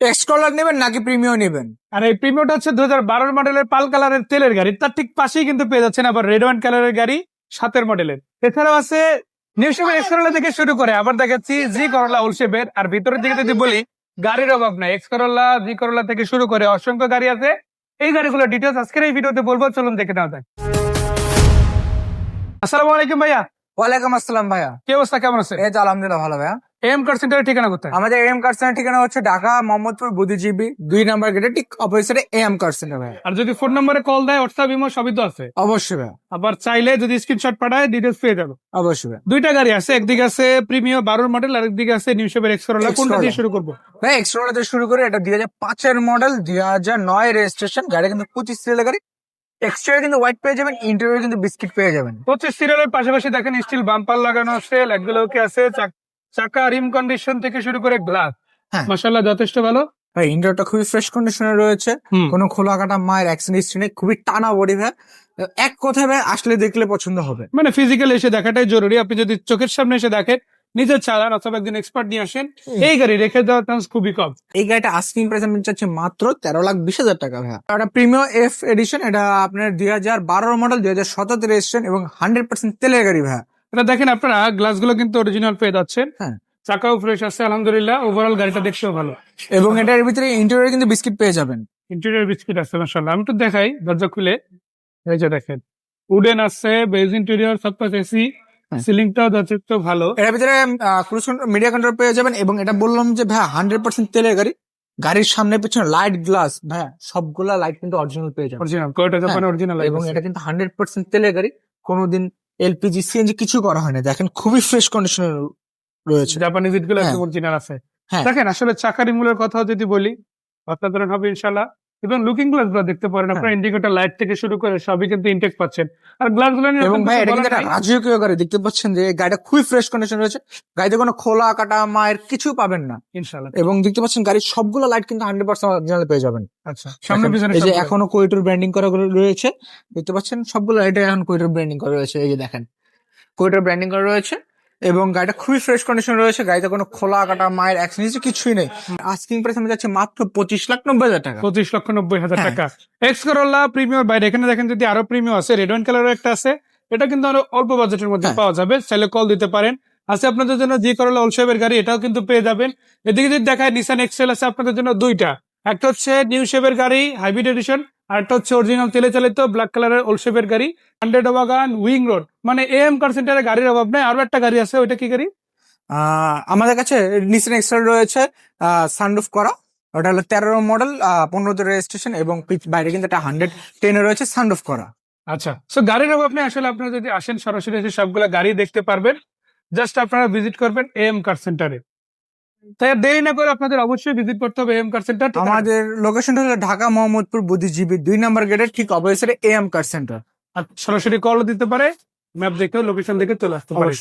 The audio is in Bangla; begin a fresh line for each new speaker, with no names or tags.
এক্সকলার নেবেন নাকি প্রিমিয়াম নেবেন?
আর এই প্রিমিয়ামটা হচ্ছে দু হাজার বারোর মডেলের পাল কালারের তেলের গাড়ি। তার ঠিক পাশেই কিন্তু পেয়ে যাচ্ছেন আবার রেড ওয়ান কালারের গাড়ি সাতের মডেলের এছাড়াও আছে নিউ শেপের করোলা থেকে শুরু করে আবার দেখাচ্ছি জি করোলা ওলশেপের আর ভিতরের দিকে যদি বলি গাড়ির অভাব নাই। এক্স করোলা জি করোলা থেকে শুরু করে অসংখ্য গাড়ি আছে। এই গাড়িগুলোর ডিটেলস আজকের এই ভিডিওতে বলব। চলুন দেখে নেওয়া যাক। আসসালামু আলাইকুম ভাইয়া।
ওয়ালাইকুম আসসালাম ভাইয়া।
কি অবস্থা? কেমন আছে
এই তো আলহামদুলিল্লাহ ভালো ভাইয়া।
এম কার সেন্টারের ঠিকানা কোথায়?
আমাদের এম কার সেন্টার ঠিকানা হচ্ছে ঢাকা মোহাম্মদপুর বুদ্ধিজীবী দুই নাম্বার গেটে ঠিক অপোজিটে এম কার সেন্টার ভাইয়া।
আর যদি ফোন নম্বরে কল দেয় হোয়াটসঅ্যাপ ইমো সবই তো আছে।
অবশ্যই ভাইয়া।
আবার চাইলে যদি স্ক্রিনশট পাঠায় ডিটেলস পেয়ে যাবে।
অবশ্যই ভাইয়া।
দুইটা গাড়ি আছে একদিকে আছে প্রিমিয়াম বারোর মডেল আর একদিকে আছে নিউ শেপের এক্স করোলা কোনটা দিয়ে শুরু করব?
ভাই এক্সট্রা দিয়ে শুরু করে এটা দুই হাজার পাঁচের মডেল দুই হাজার নয় রেজিস্ট্রেশন গাড়ি কিন্তু পঁচিশ সিরিয়াল গাড়ি। এক্সট্রা কিন্তু হোয়াইট পেয়ে যাবেন ইন্টারভিউ কিন্তু বিস্কিট পেয়ে যাবেন।
পঁচিশ সিরিয়ালের পাশাপাশি দেখেন স্টিল বাম্পার লাগানো আছে লাইটগুলো কি আছে চাক- চাকা রিম কন্ডিশন থেকে শুরু করে গ্লাস
হ্যাঁ।
মাসাল্লাহ যথেষ্ট ভালো।
ভাই ইন্টারটা খুবই ফ্রেশ কন্ডিশনে রয়েছে। কোনো খোলা কাটা মায়ের অ্যাক্সিডেন্ট হিস্ট্রি নেই। খুবই টানা বডি ভাই। এক কথায় ভাই আসলে দেখলে পছন্দ হবে।
মানে ফিজিক্যাল এসে দেখাটাই জরুরি। আপনি যদি চোখের সামনে এসে দেখেন নিজের চালান অথবা একদিন এক্সপার্ট নিয়ে আসেন এই গাড়ি রেখে দেওয়ার চান্স খুবই কম।
এই গাড়িটা আস্কিং প্রাইস আমি চাচ্ছি মাত্র তেরো লাখ বিশ হাজার টাকা ভাইয়া এটা প্রিমিয়াম এফ এডিশন এটা আপনার দুই হাজার বারোর মডেল দুই হাজার সতেরো রেজিস্ট্রেশন এবং হান্ড্রেড পার্সেন্ট তেলের গাড়ি ভাইয়া
এটা দেখেন আপনারা গ্লাসগুলো কিন্তু অরিজিনাল পেয়ে যাচ্ছেন।
হ্যাঁ।
চাকাও ফ্রেশ আছে আলহামদুলিল্লাহ। ওভারঅল গাড়িটা দেখতেও ভালো।
এবং এটার ভিতরে ইন্টেরিয়র কিন্তু বিস্কিট পেয়ে যাবেন।
ইন্টেরিয়র বিস্কিট আছে মাসাল্লাহ আমি একটু দেখাই দরজা খুলে। এই যে দেখেন উডেন আছে বেজ ইন্টেরিয়র সব কাজ এসি
হ্যাঁ।
সিলিংটাও যথেষ্ট ভালো।
এর ভিতরে ক্রুজ মিডিয়া কন্ট্রোল পেয়ে যাবেন এবং এটা বললাম যে ভাইয়া হান্ড্রেড পার্সেন্ট তেলের গাড়ি। গাড়ির সামনে পেছনে লাইট গ্লাস ভাইয়া সবগুলা লাইট কিন্তু অরিজিনাল পেয়ে যাবেন।
অরিজিনাল কয়টা জাপান অরিজিনাল
এবং এটা কিন্তু হান্ড্রেড পার্সেন্ট তেলের গাড়ি। কোনোদিন এলপিজি সিএনজি কিছু করা হয় না দেখেন খুবই ফ্রেশ কন্ডিশনে রয়েছে
জাপানিজ ইটগুলো
হ্যাঁ।
অরিজিনাল আছে
হ্যাঁ।
দেখেন আসলে চাকারি মূলের কথা যদি বলি অসাধারণ হবে ইনশাল্লাহ এবং লুকিং গ্লাসগুলো দেখতে পারেন আপনার ইন্ডিকেটর লাইট থেকে শুরু করে সবই কিন্তু ইনটেক পাচ্ছেন। আর গ্লাসগুলো
এবং ভাই এটা কিন্তু। রাজকীয় গাড়ি দেখতে পাচ্ছেন যে গাড়িটা খুবই ফ্রেশ কন্ডিশন রয়েছে। গাড়িতে কোনো খোলা কাটা মায়ের কিছু পাবেন না।
ইনশাল্লাহ
এবং দেখতে পাচ্ছেন গাড়ির সবগুলো লাইট কিন্তু হান্ড্রেড পার্সেন্ট অরিজিনাল পেয়ে যাবেন।
আচ্ছা সামনে পিছনে
এই যে এখনও কোয়েটোর ব্র্যান্ডিং করা রয়েছে দেখতে পাচ্ছেন সবগুলো লাইটে এখন কোয়েটোর ব্র্যান্ডিং করা রয়েছে এই যে দেখেন। কোয়েটোর ব্র্যান্ডিং করা রয়েছে। এবং গাড়িটা খুবই ফ্রেশ কন্ডিশন রয়েছে গাড়িতে কোনো খোলা কাটা মায়ের অ্যাক্সিডেন্ট কিছুই নেই। আস্কিং প্রাইস আমি যাচ্ছে মাত্র পঁচিশ লাখ নব্বই হাজার টাকা।
পঁচিশ লক্ষ নব্বই হাজার
হ্যাঁ।
টাকা। এক্স করোলা প্রিমিয়ার বাইরে এখানে দেখেন যদি আরও প্রিমিয়াম আছে রেড ওয়ান কালারের একটা আছে এটা কিন্তু আরও অল্প বাজেটের মধ্যে
হ্যাঁ।
পাওয়া যাবে চাইলে কল দিতে পারেন। আছে আপনাদের জন্য জি করোলা ওলশেপের গাড়ি এটাও কিন্তু পেয়ে যাবেন। এদিকে যদি দেখায় নিসান এক্সেল আছে আপনাদের জন্য দুইটা। একটা হচ্ছে নিউ শেপের গাড়ি হাইব্রিড এডিশন আর একটা হচ্ছে অরিজিনাল তেলে চালিত ব্ল্যাক কালারের ওলশেপের গাড়ি হান্ড্রেড বাগান উইং রোড মানে এ এম কার সেন্টারে গাড়ির অভাব নেই। আরও একটা গাড়ি আছে ওইটা কি গাড়ি?
আহ, আমাদের কাছে নিসেন এক্সেল রয়েছে সানরুফ করা। ওটা হলো তেরো মডেল পনেরোতে রেজিস্ট্রেশন এবং পিচ- বাইরে কিন্তু একটা হান্ড্রেড টেনে রয়েছে সানরুফ করা।
আচ্ছা সো গাড়ির অভাব নেই। আসলে আপনারা যদি আসেন সরাসরি এসে সবগুলা গাড়ি দেখতে পারবেন। জাস্ট আপনারা ভিজিট করবেন এম কার সেন্টারে তাই দেরি না করে আপনাদের অবশ্যই ভিজিট করতে হবে এম কার সেন্টার
আমাদের লোকেশনটা হলো ঢাকা মোহাম্মদপুর বুদ্ধিজীবী দুই নম্বর গেটের ঠিক অপোজিটে এম কার সেন্টার
সরাসরি কল দিতে পারে ম্যাপ দেখে লোকেশন দেখে চলে আসতে পারে।